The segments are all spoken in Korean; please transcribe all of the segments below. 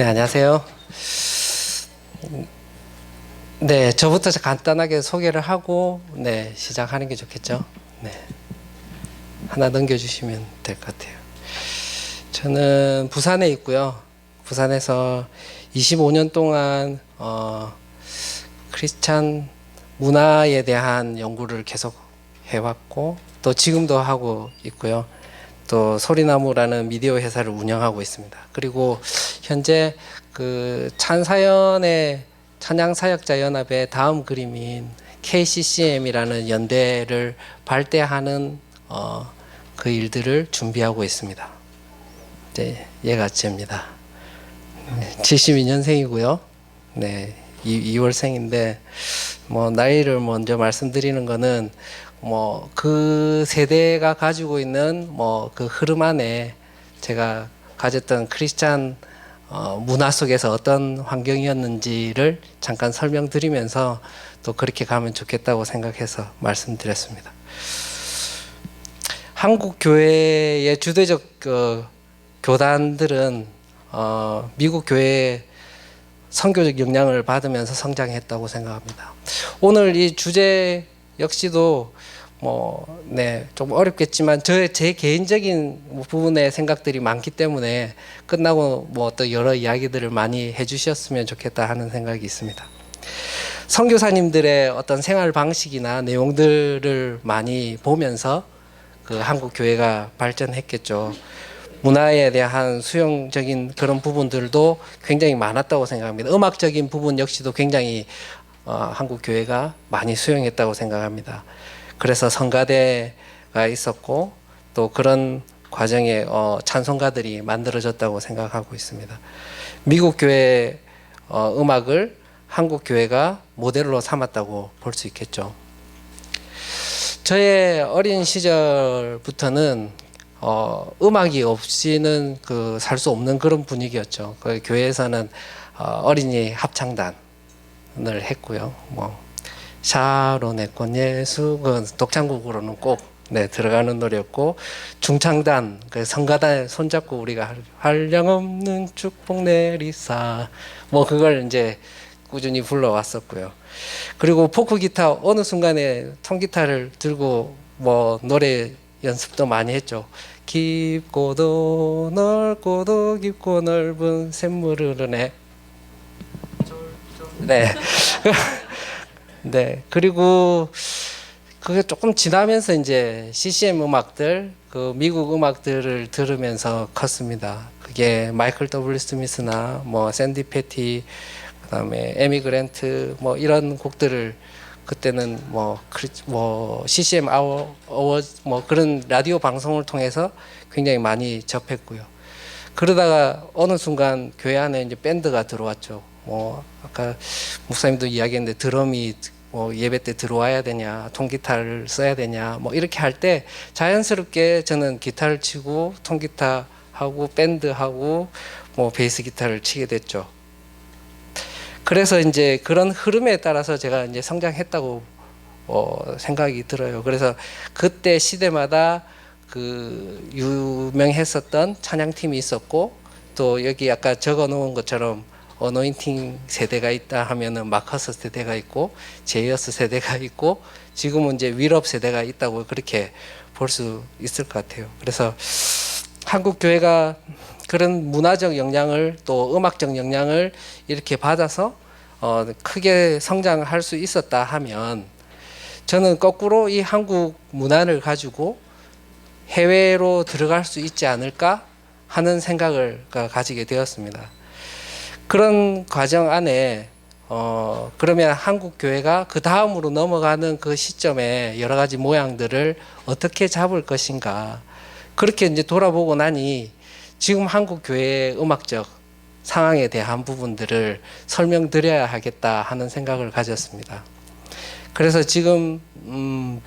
네, 안녕하세요. 네, 저부터 간단하게 소개를 하고 네, 시작하는 게 좋겠죠. 네. 하나 넘겨 주시면 될 것 같아요. 저는 부산에 있고요. 부산에서 25년 동안 어, 크리스찬 문화에 대한 연구를 계속 해왔고 또 지금도 하고 있고요. 또 소리나무라는 미디어 회사를 운영하고 있습니다. 그리고 현재 그 찬사연의 찬양사역자 연합의 다음 그림인 KCCM이라는 연대를 발대하는 어, 그 일들을 준비하고 있습니다. 네, 얘가 쟤입니다. 72년생이고요. 네, 2, 2월생인데 뭐 나이를 먼저 말씀드리는 거는 뭐 그 세대가 가지고 있는 뭐 그 흐름 안에 제가 가졌던 크리스찬 어, 문화 속에서 어떤 환경이었는지를 잠깐 설명드리면서 또 그렇게 가면 좋겠다고 생각해서 말씀드렸습니다. 한국 교회의 주도적 그 교단들은 어, 미국 교회의 선교적 영향을 받으면서 성장했다고 생각합니다. 오늘 이 주제 역시도 뭐, 네, 좀 어렵겠지만, 저, 제 개인적인 부분의 생각들이 많기 때문에 끝나고 뭐또 여러 이야기들을 많이 해주셨으면 좋겠다 하는 생각이 있습니다. 선교사님들의 어떤 생활 방식이나 내용들을 많이 보면서 그 한국 교회가 발전했겠죠. 문화에 대한 수용적인 그런 부분들도 굉장히 많았다고 생각합니다. 음악적인 부분 역시도 굉장히 어, 한국 교회가 많이 수용했다고 생각합니다. 그래서 성가대가 있었고 또 그런 과정에 어, 찬송가들이 만들어졌다고 생각하고 있습니다. 미국 교회 어, 음악을 한국 교회가 모델로 삼았다고 볼 수 있겠죠. 저의 어린 시절부터는 어, 음악이 없이는 그 살 수 없는 그런 분위기였죠. 그 교회에서는 어, 어린이 합창단 을 했고요. 뭐 샤론의 꽃 예수 그 독창곡으로는 꼭 네, 들어가는 노래였고 중창단 그 성가단 손잡고 우리가 한량 없는 축복 내리사 뭐 그걸 이제 꾸준히 불러왔었고요. 그리고 포크 기타 어느 순간에 통기타를 들고 뭐 노래 연습도 많이 했죠. 깊고도 넓고도 깊고 넓은 샘물을 흐르네. 네. 네. 그리고 그게 조금 지나면서 이제 CCM 음악들, 그 미국 음악들을 들으면서 컸습니다. 그게 마이클 W. 스미스나 뭐 샌디 패티, 그다음에 에미 그랜트 뭐 이런 곡들을 그때는 뭐, 뭐 CCM 아워 어워 뭐 그런 라디오 방송을 통해서 굉장히 많이 접했고요. 그러다가 어느 순간 교회 안에 이제 밴드가 들어왔죠. 뭐 아까 목사님도 이야기했는데 드럼이 뭐 예배 때 들어와야 되냐, 통기타를 써야 되냐, 뭐 이렇게 할 때 자연스럽게 저는 기타를 치고 통기타 하고 밴드 하고 뭐 베이스 기타를 치게 됐죠. 그래서 이제 그런 흐름에 따라서 제가 이제 성장했다고 어, 생각이 들어요. 그래서 그때 시대마다 그 유명했었던 찬양팀이 있었고 또 여기 아까 적어 놓은 것처럼 어노인팅 세대가 있다 하면은 마커스 세대가 있고 제이어스 세대가 있고 지금은 이제 윌업 세대가 있다고 그렇게 볼 수 있을 것 같아요. 그래서 한국 교회가 그런 문화적 영향을 또 음악적 영향을 이렇게 받아서 어, 크게 성장할 수 있었다 하면 저는 거꾸로 이 한국 문화를 가지고 해외로 들어갈 수 있지 않을까 하는 생각을 가- 가지게 되었습니다. 그런 과정 안에 어, 그러면 한국 교회가 그 다음으로 넘어가는 그 시점에 여러 가지 모양들을 어떻게 잡을 것인가 그렇게 이제 돌아보고 나니 지금 한국 교회의 음악적 상황에 대한 부분들을 설명드려야 하겠다 하는 생각을 가졌습니다. 그래서 지금 음,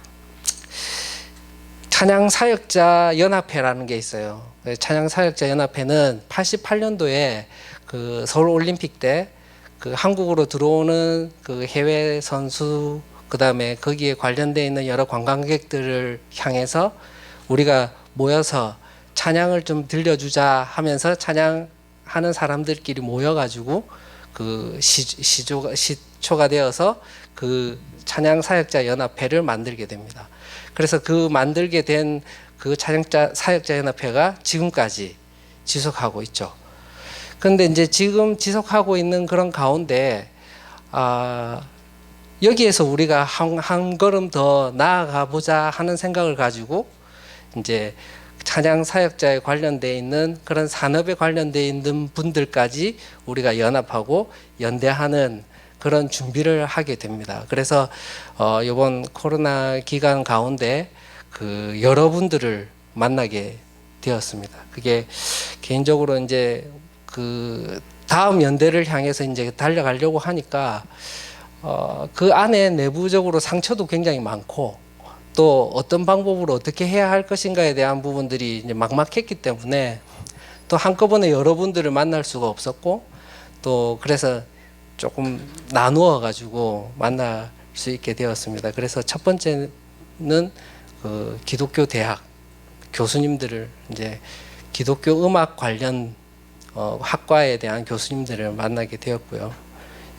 찬양 사역자 연합회라는 게 있어요. 그 찬양 사역자 연합회는 88년도에 그 서울 올림픽 때 그 한국으로 들어오는 그 해외 선수 그다음에 거기에 관련돼 있는 여러 관광객들을 향해서 우리가 모여서 찬양을 좀 들려주자 하면서 찬양 하는 사람들끼리 모여가지고 그 시, 시조가 시초가 되어서 그 찬양 사역자 연합회를 만들게 됩니다. 그래서 그 만들게 된그 찬양자 사역자 연합회가 지금까지 지속하고 있죠. 그런데 이제 지금 지속하고 있는 그런 가운데 아 여기에서 우리가 한, 한 걸음 더 나아가 보자 하는 생각을 가지고 이제 찬양 사역자에 관련돼 있는 그런 산업에 관련돼 있는 분들까지 우리가 연합하고 연대하는 그런 준비를 하게 됩니다. 그래서 어 이번 코로나 기간 가운데 그 여러분들을 만나게 되었습니다. 그게 개인적으로 이제 그 다음 연대를 향해서 이제 달려가려고 하니까 어, 그 안에 내부적으로 상처도 굉장히 많고 또 어떤 방법으로 어떻게 해야 할 것인가에 대한 부분들이 이제 막막했기 때문에 또 한꺼번에 여러분들을 만날 수가 없었고 또 그래서 조금 나누어 가지고 만날 수 있게 되었습니다. 그래서 첫 번째는 그 기독교 대학 교수님들을 이제 기독교 음악 관련 어, 학과에 대한 교수님들을 만나게 되었고요.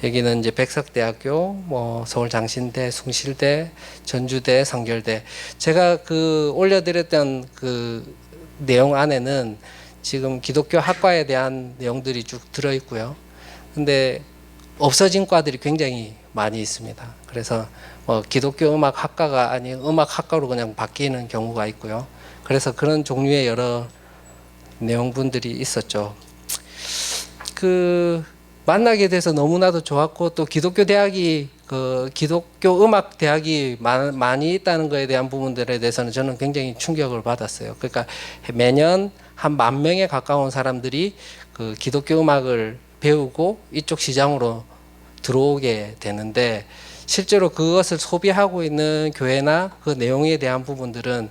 여기는 이제 백석대학교, 뭐 서울 장신대, 숭실대, 전주대, 성결대. 제가 그 올려드렸던 그 내용 안에는 지금 기독교 학과에 대한 내용들이 쭉 들어 있고요. 근데 없어진 과들이 굉장히 많이 있습니다. 그래서 뭐 기독교 음악 학과가 아닌 음악 학과로 그냥 바뀌는 경우가 있고요. 그래서 그런 종류의 여러 내용분들이 있었죠. 그 만나게 돼서 너무나도 좋았고 또 기독교 대학이 그 기독교 음악 대학이 많, 많이 있다는 거에 대한 부분들에 대해서는 저는 굉장히 충격을 받았어요. 그러니까 매년 한 만 명에 가까운 사람들이 그 기독교 음악을 배우고 이쪽 시장으로 들어오게 되는데 실제로 그것을 소비하고 있는 교회나 그 내용에 대한 부분들은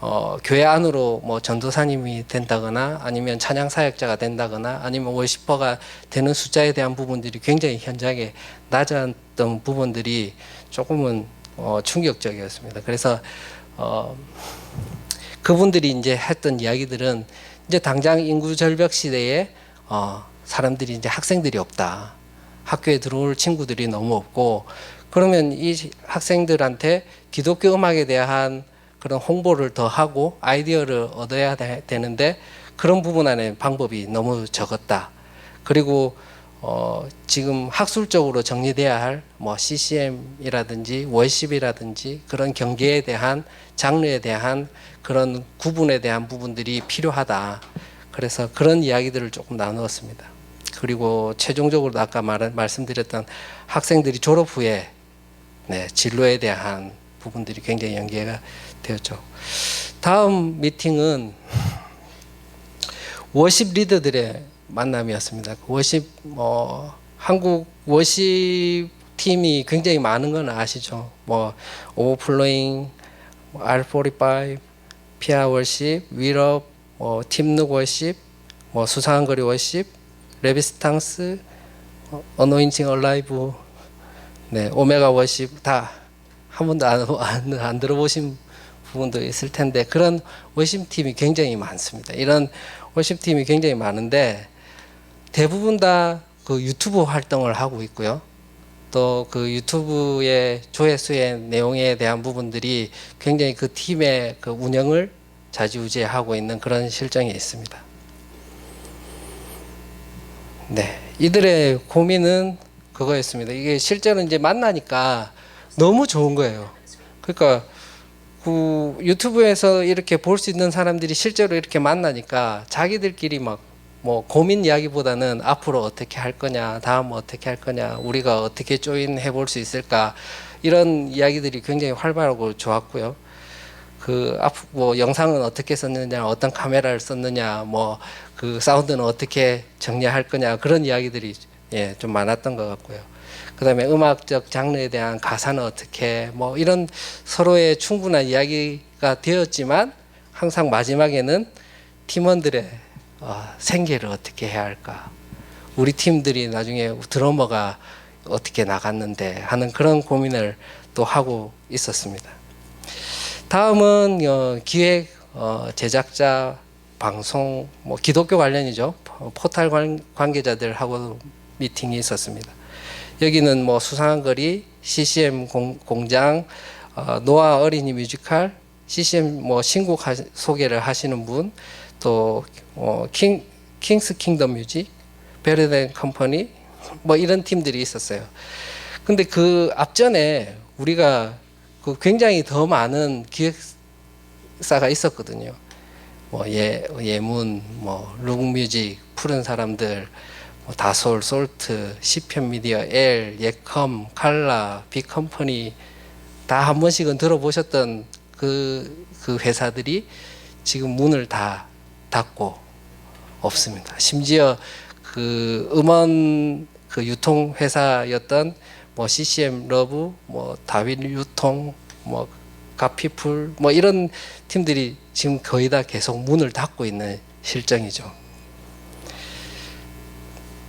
어, 교회 안으로 뭐 전도사님이 된다거나 아니면 찬양 사역자가 된다거나 아니면 월시퍼가 되는 숫자에 대한 부분들이 굉장히 현장에 낮았던 부분들이 조금은 어, 충격적이었습니다. 그래서 어, 그분들이 이제 했던 이야기들은 이제 당장 인구 절벽 시대에 어, 사람들이 이제 학생들이 없다. 학교에 들어올 친구들이 너무 없고 그러면 이 학생들한테 기독교 음악에 대한 그런 홍보를 더 하고 아이디어를 얻어야 되, 되는데 그런 부분 안에 방법이 너무 적었다. 그리고 어, 지금 학술적으로 정리돼야 할 뭐 CCM이라든지 월십이라든지 그런 경계에 대한 장르에 대한 그런 구분에 대한 부분들이 필요하다. 그래서 그런 이야기들을 조금 나누었습니다. 그리고 최종적으로 아까 말, 말씀드렸던 학생들이 졸업 후에 네, 진로에 대한 부분들이 굉장히 연계가 되었죠. 다음 미팅은 워십 리더들의 만남이었습니다. 그 워십 뭐 한국 워십 팀이 굉장히 많은 건 아시죠? 뭐 오버플로잉, R45, 피아 월십, 위럽, 뭐 팀룩 월십, 뭐 수상한 거리 월십, 레비스탕스, 어노인팅 얼라이브, 네 오메가 월십 다 한 번도 안, 안, 안 들어보신 부분도 있을 텐데 그런 워십 팀이 굉장히 많습니다. 이런 워십 팀이 굉장히 많은데 대부분 다 그 유튜브 활동을 하고 있고요. 또 그 유튜브의 조회수의 내용에 대한 부분들이 굉장히 그 팀의 그 운영을 자지우지하고 있는 그런 실정이 있습니다. 네, 이들의 고민은 그거였습니다. 이게 실제로 이제 만나니까 너무 좋은 거예요. 그러니까 그 유튜브에서 이렇게 볼 수 있는 사람들이 실제로 이렇게 만나니까 자기들끼리 막 뭐 고민 이야기보다는 앞으로 어떻게 할 거냐, 다음 어떻게 할 거냐, 우리가 어떻게 조인해 볼 수 있을까 이런 이야기들이 굉장히 활발하고 좋았고요. 그 앞 뭐 영상은 어떻게 썼느냐, 어떤 카메라를 썼느냐, 뭐 그 사운드는 어떻게 정리할 거냐 그런 이야기들이 예, 좀 많았던 것 같고요. 그다음에 음악적 장르에 대한 가사는 어떻게 뭐 이런 서로의 충분한 이야기가 되었지만 항상 마지막에는 팀원들의 어, 생계를 어떻게 해야 할까 우리 팀들이 나중에 드러머가 어떻게 나갔는데 하는 그런 고민을 또 하고 있었습니다. 다음은 어, 기획 어, 제작자 방송 뭐 기독교 관련이죠. 어, 포탈 관, 관계자들하고 미팅이 있었습니다. 여기는 뭐 수상한 거리, CCM 공, 공장, 어, 노아 어린이 뮤지컬, CCM 뭐 신곡 하, 소개를 하시는 분, 또 어, 킹 킹스 킹덤 뮤직, 베르덴 컴퍼니 뭐 이런 팀들이 있었어요. 근데 그 앞전에 우리가 그 굉장히 더 많은 기획사가 있었거든요. 뭐 예, 예문, 뭐 룩뮤직, 푸른 사람들, 뭐 다솔, 솔트, 시편 미디어, 엘, 예컴, 칼라, 빅컴퍼니 다 한 번씩은 들어보셨던 그, 그 회사들이 지금 문을 다 닫고 없습니다. 심지어 그 음원 그 유통 회사였던 뭐 CCM 러브, 뭐 다윈 유통, 뭐 가피풀 뭐 이런 팀들이 지금 거의 다 계속 문을 닫고 있는 실정이죠.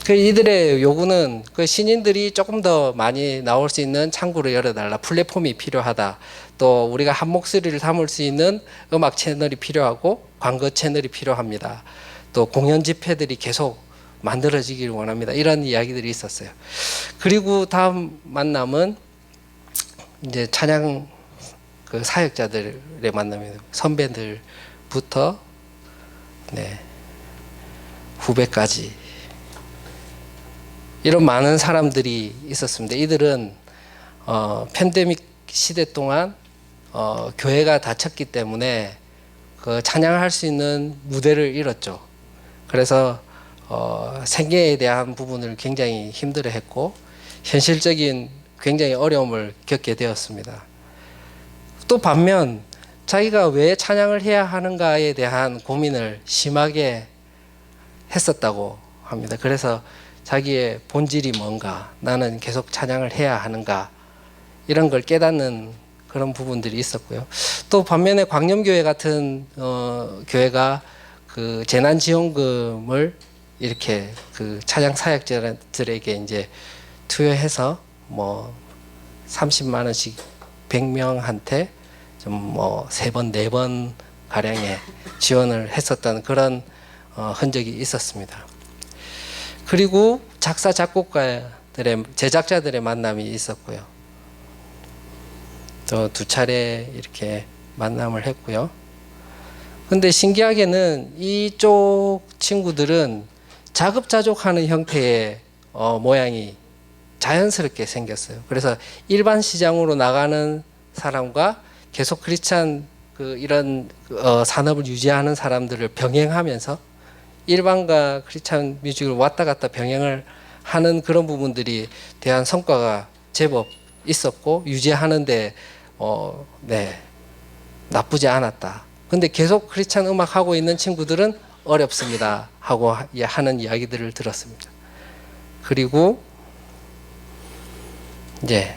그 이들의 요구는 그 신인들이 조금 더 많이 나올 수 있는 창구를 열어달라. 플랫폼이 필요하다. 또 우리가 한 목소리를 담을 수 있는 음악 채널이 필요하고 광고 채널이 필요합니다. 또 공연 집회들이 계속 만들어지기를 원합니다. 이런 이야기들이 있었어요. 그리고 다음 만남은 이제 찬양 그 사역자들의 만남입니다. 선배들부터 네 후배까지 이런 많은 사람들이 있었습니다. 이들은 어, 팬데믹 시대 동안 어, 교회가 닫혔기 때문에 그 찬양할 수 있는 무대를 잃었죠. 그래서 어, 생계에 대한 부분을 굉장히 힘들어했고 현실적인 굉장히 어려움을 겪게 되었습니다. 또 반면 자기가 왜 찬양을 해야 하는가에 대한 고민을 심하게 했었다고 합니다. 그래서 자기의 본질이 뭔가, 나는 계속 찬양을 해야 하는가, 이런 걸 깨닫는 그런 부분들이 있었고요. 또 반면에 광염교회 같은 어, 교회가 그 재난지원금을 이렇게 그 찬양 사역자들에게 이제 투여해서 뭐 30만 원씩 100명한테 좀 뭐 세 번 네 번 가량의 지원을 했었던 그런 어, 흔적이 있었습니다. 그리고 작사 작곡가들의 제작자들의 만남이 있었고요. 또 두 차례 이렇게 만남을 했고요. 근데 신기하게는 이쪽 친구들은 자급자족하는 형태의 어, 모양이 자연스럽게 생겼어요. 그래서 일반 시장으로 나가는 사람과 계속 크리스찬 그 이런 어, 산업을 유지하는 사람들을 병행하면서 일반과 크리스찬 뮤직을 왔다 갔다 병행을 하는 그런 부분들이 대한 성과가 제법 있었고 유지하는데 어, 네 나쁘지 않았다. 근데 계속 크리스찬 음악 하고 있는 친구들은 어렵습니다 하고 하- 하는 이야기들을 들었습니다. 그리고 이제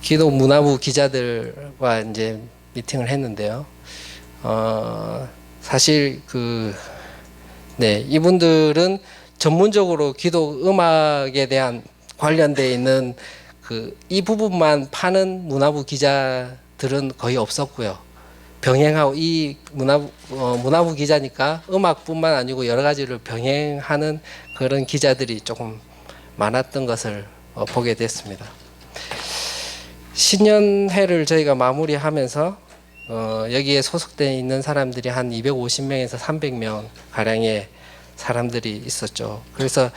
기도 문화부 기자들과 이제 미팅을 했는데요. 어, 사실 그, 네, 이분들은 전문적으로 기도 음악에 대한 관련돼 있는 그 이 부분만 파는 문화부 기자들은 거의 없었고요. 병행하고 이 문화부, 어, 문화부 기자니까 음악뿐만 아니고 여러 가지를 병행하는 그런 기자들이 조금 많았던 것을 어, 보게 됐습니다. 신년회를 저희가 마무리하면서 어, 여기에 소속돼 있는 사람들이 한 250명에서 300명 가량의 사람들이 있었죠. 그래서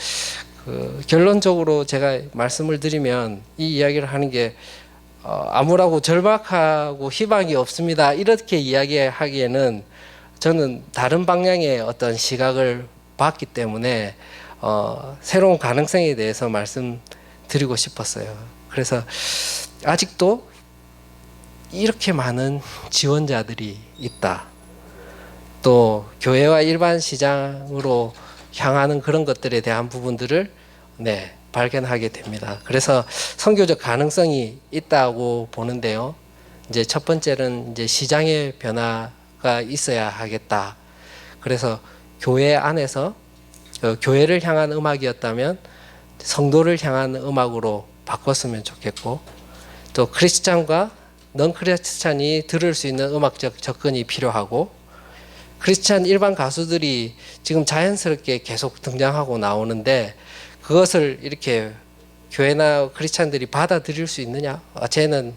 그 결론적으로 제가 말씀을 드리면 이 이야기를 하는 게 어, 암울하고 절박하고 희망이 없습니다. 이렇게 이야기하기에는 저는 다른 방향의 어떤 시각을 봤기 때문에 어, 새로운 가능성에 대해서 말씀드리고 싶었어요. 그래서 아직도 이렇게 많은 지원자들이 있다. 또 교회와 일반 시장으로 향하는 그런 것들에 대한 부분들을 네, 발견하게 됩니다. 그래서 선교적 가능성이 있다고 보는데요. 이제 첫 번째는 이제 시장의 변화가 있어야 하겠다. 그래서 교회 안에서 어, 교회를 향한 음악이었다면 성도를 향한 음악으로 바꿨으면 좋겠고 또 크리스찬과 넌 크리스찬이 들을 수 있는 음악적 접근이 필요하고 크리스찬 일반 가수들이 지금 자연스럽게 계속 등장하고 나오는데 그것을 이렇게 교회나 크리스찬들이 받아들일 수 있느냐? 아, 쟤는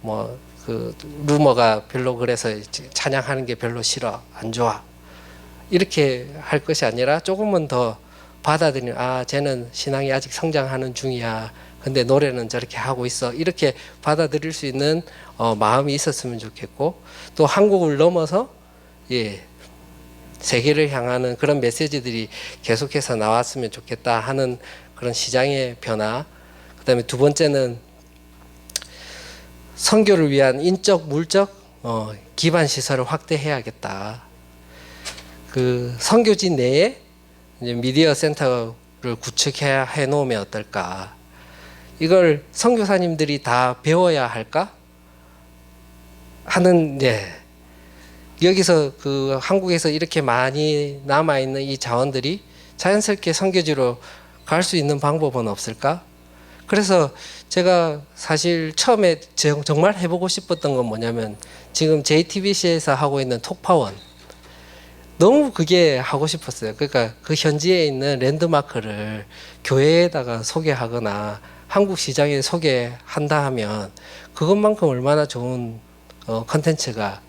뭐 그 루머가 별로 그래서 찬양하는 게 별로 싫어 안 좋아. 이렇게 할 것이 아니라 조금은 더 받아들이는 아 쟤는 신앙이 아직 성장하는 중이야. 근데 노래는 저렇게 하고 있어. 이렇게 받아들일 수 있는 어, 마음이 있었으면 좋겠고 또 한국을 넘어서 예 세계를 향하는 그런 메시지들이 계속해서 나왔으면 좋겠다 하는 그런 시장의 변화 그다음에 두 번째는 선교를 위한 인적 물적 어, 기반 시설을 확대해야겠다. 그 선교지 내에 미디어 센터를 구축해야 해 놓으면 어떨까? 이걸 선교사님들이 다 배워야 할까? 하는 예. 여기서 그 한국에서 이렇게 많이 남아 있는 이 자원들이 자연스럽게 선교지로 갈 수 있는 방법은 없을까? 그래서 제가 사실 처음에 제- 정말 해보고 싶었던 건 뭐냐면 지금 JTBC에서 하고 있는 톡파원 너무 그게 하고 싶었어요. 그러니까 그 현지에 있는 랜드마크를 교회에다가 소개하거나 한국 시장에 소개한다 하면 그것만큼 얼마나 좋은 어, 컨텐츠가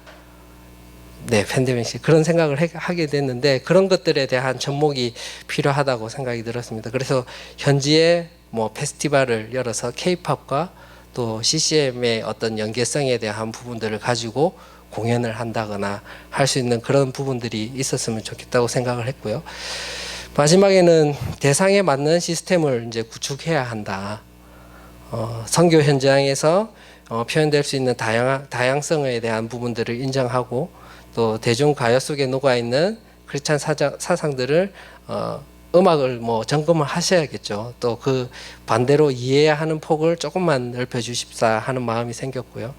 네, 팬데믹 시 그런 생각을 해- 하게 됐는데 그런 것들에 대한 접목이 필요하다고 생각이 들었습니다. 그래서 현지에 뭐 페스티벌을 열어서 K-팝과 또 CCM의 어떤 연계성에 대한 부분들을 가지고 공연을 한다거나 할 수 있는 그런 부분들이 있었으면 좋겠다고 생각을 했고요. 마지막에는 대상에 맞는 시스템을 이제 구축해야 한다. 어, 선교 현장에서 어, 표현될 수 있는 다양 다양성에 대한 부분들을 인정하고 또 대중 가요 속에 녹아 있는 크리스찬 사상들을 어, 음악을 뭐 점검을 하셔야겠죠. 또 그 반대로 이해해야 하는 폭을 조금만 넓혀 주십사 하는 마음이 생겼고요.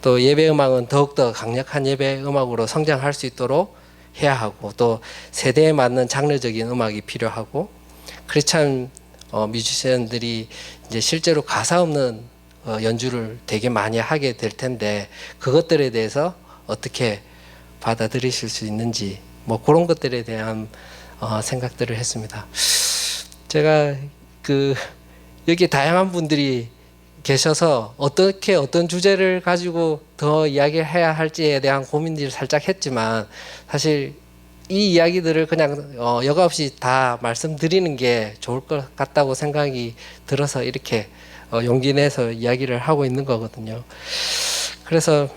또 예배 음악은 더욱더 강력한 예배 음악으로 성장할 수 있도록 해야 하고 또 세대에 맞는 장르적인 음악이 필요하고 크리스찬 어, 뮤지션들이 이제 실제로 가사 없는 어, 연주를 되게 많이 하게 될 텐데 그것들에 대해서 어떻게 받아들이실 수 있는지 뭐 그런 것들에 대한 어, 생각들을 했습니다. 제가 그 여기 다양한 분들이 계셔서 어떻게 어떤 주제를 가지고 더 이야기를 해야 할지에 대한 고민들을 살짝 했지만 사실 이 이야기들을 그냥 어, 여과 없이 다 말씀드리는 게 좋을 것 같다고 생각이 들어서 이렇게 어, 용기 내서 이야기를 하고 있는 거거든요. 그래서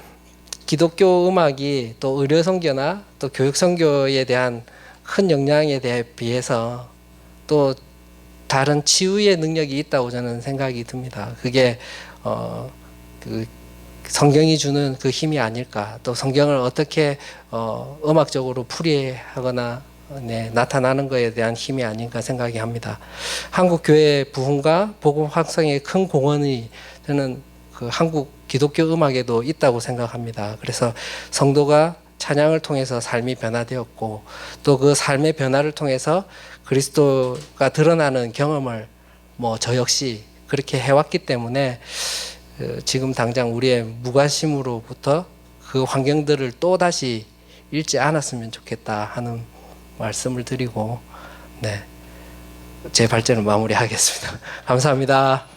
기독교 음악이 또 의료 선교나 또 교육 선교에 대한 큰 영향에 대해 비해서 또 다른 치유의 능력이 있다고 저는 생각이 듭니다. 그게 어 그 성경이 주는 그 힘이 아닐까. 또 성경을 어떻게 어 음악적으로 풀이하거나 네, 나타나는 것에 대한 힘이 아닌가 생각이 합니다. 한국 교회 부흥과 복음 확산에 큰 공헌이 저는 그 한국 기독교 음악에도 있다고 생각합니다. 그래서 성도가 찬양을 통해서 삶이 변화되었고 또 그 삶의 변화를 통해서 그리스도가 드러나는 경험을 뭐 저 역시 그렇게 해왔기 때문에 어, 지금 당장 우리의 무관심으로부터 그 환경들을 또 다시 잃지 않았으면 좋겠다 하는 말씀을 드리고 네. 제 발제는 마무리하겠습니다. 감사합니다.